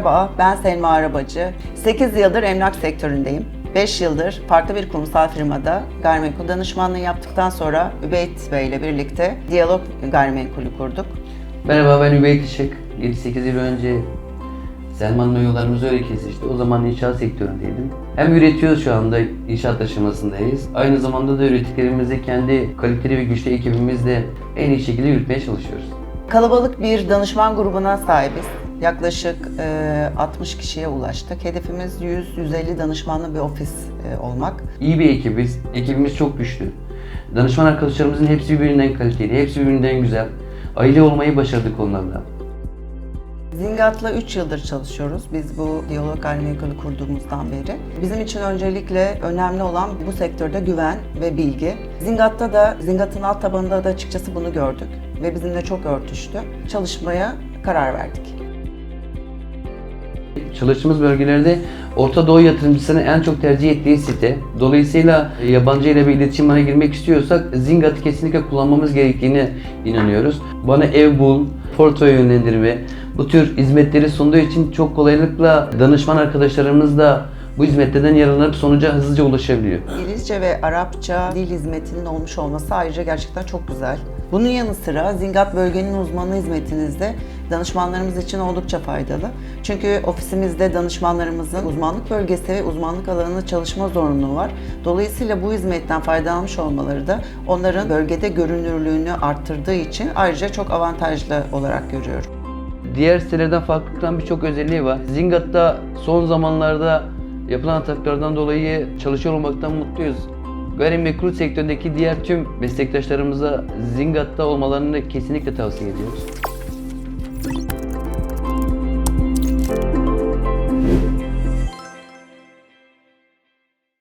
Merhaba, ben Selma Arabacı. 8 yıldır emlak sektöründeyim. 5 yıldır farklı bir kurumsal firmada gayrimenkul danışmanlığı yaptıktan sonra Übeyt Bey ile birlikte Diyalog Gayrimenkul'ü kurduk. Merhaba ben Übeyt Işık. 7-8 yıl önce Selman'la yollarımız öyle kesişti. O zaman inşaat sektöründeydim. Hem üretiyoruz şu anda inşaat aşamasındayız. Aynı zamanda da ürettiklerimizi kendi kaliteli ve güçlü ekibimizle en iyi şekilde yürütmeye çalışıyoruz. Kalabalık bir danışman grubuna sahibiz. Yaklaşık e, 60 kişiye ulaştık. Hedefimiz 100-150 danışmanlı bir ofis e, olmak. İyi bir ekibiz. Ekibimiz çok güçlü. Danışman arkadaşlarımızın hepsi birbirinden kaliteli, hepsi birbirinden güzel. Aile olmayı başardık onlarla. Zingat'la 3 yıldır çalışıyoruz. Biz bu diyalog gayrimenkulü kurduğumuzdan beri. Bizim için öncelikle önemli olan bu sektörde güven ve bilgi. Zingat'ta da, Zingat'ın alt tabanında da açıkçası bunu gördük ve bizimle çok örtüştü. Çalışmaya karar verdik. Çalıştığımız bölgelerde Orta Doğu yatırımcısının en çok tercih ettiği site. Dolayısıyla yabancı ile bir iletişim bağına girmek istiyorsak Zingat'ı kesinlikle kullanmamız gerektiğine inanıyoruz. Bana ev bul, portföy yönlendirme, bu tür hizmetleri sunduğu için çok kolaylıkla danışman arkadaşlarımız da bu hizmetlerden yararlanıp sonuca hızlıca ulaşabiliyor. İngilizce ve Arapça dil hizmetinin olmuş olması ayrıca gerçekten çok güzel. Bunun yanı sıra Zingat Bölgenin Uzmanı hizmetinizde danışmanlarımız için oldukça faydalı. Çünkü ofisimizde danışmanlarımızın uzmanlık bölgesi ve uzmanlık alanında çalışma zorunluluğu var. Dolayısıyla bu hizmetten faydalanmış olmaları da onların bölgede görünürlüğünü arttırdığı için ayrıca çok avantajlı olarak görüyorum. Diğer sitelerden farklı kılan birçok özelliği var. Zingat'ta son zamanlarda yapılan ataklardan dolayı çalışıyor olmaktan mutluyuz. Gayrimenkul sektöründeki diğer tüm meslektaşlarımıza Zingat'ta olmalarını kesinlikle tavsiye ediyoruz.